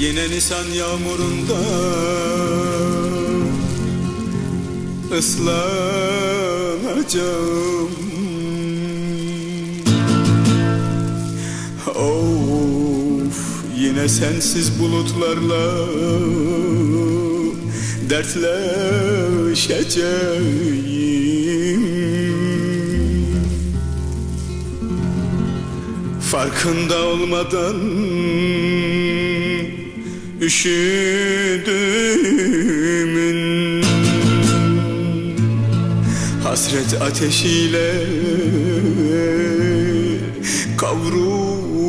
Yine Nisan yağmurunda ıslanacağım. Of yine sensiz bulutlarla dertleşeceğim. Farkında olmadan üşüdüğümün. Hasret ateşiyle kavrulacağım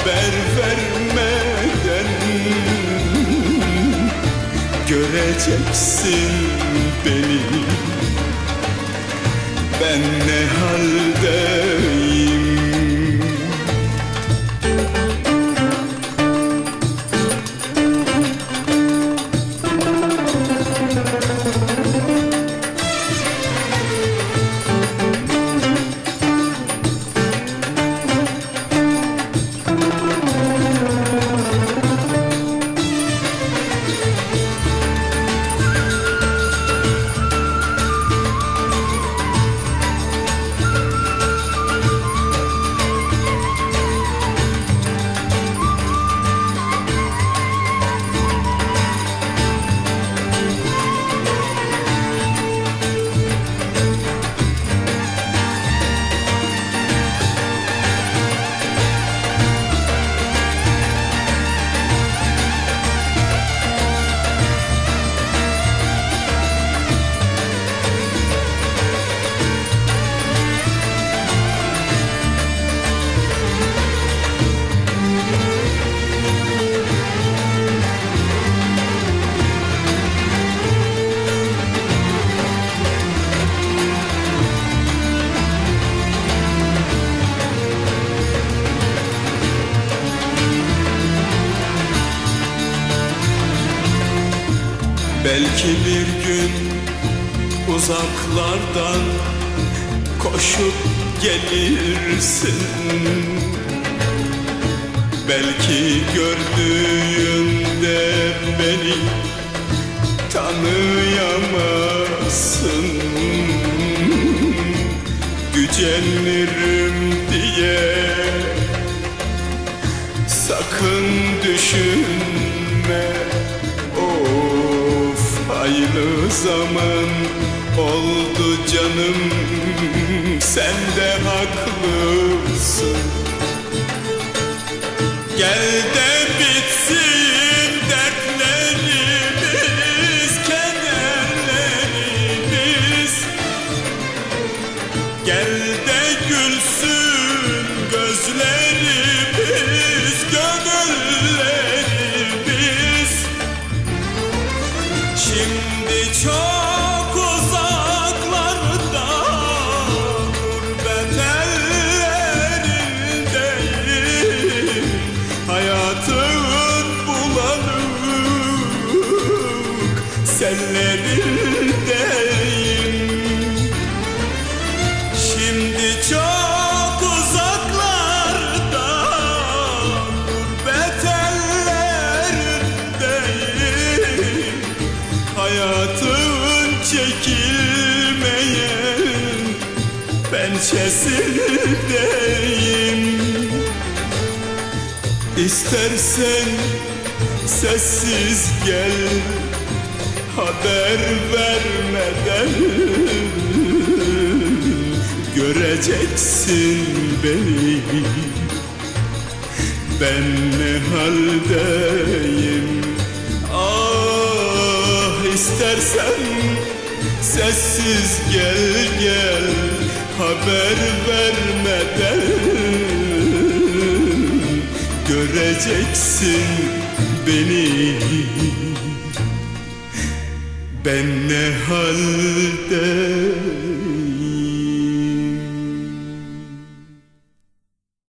Haber vermeden Göreceksin beni Belki bir gün uzaklardan koşup gelirsin. Belki gördüğünde beni tanıyamazsın. Gücenirim diye sakın düşünme zaman oldu canım. Sen de haklısın. Gel de Seni çok uzaklarda Gurbet ellerindeyim Hayatın çekilmeyen Pençesindeyim İstersen sessiz gel Haber vermeden. Göreceksin beni. Ben ne haldeyim? Ah istersen Sessiz gel gel Haber vermeden. Göreceksin beni. Ben ne haldeyim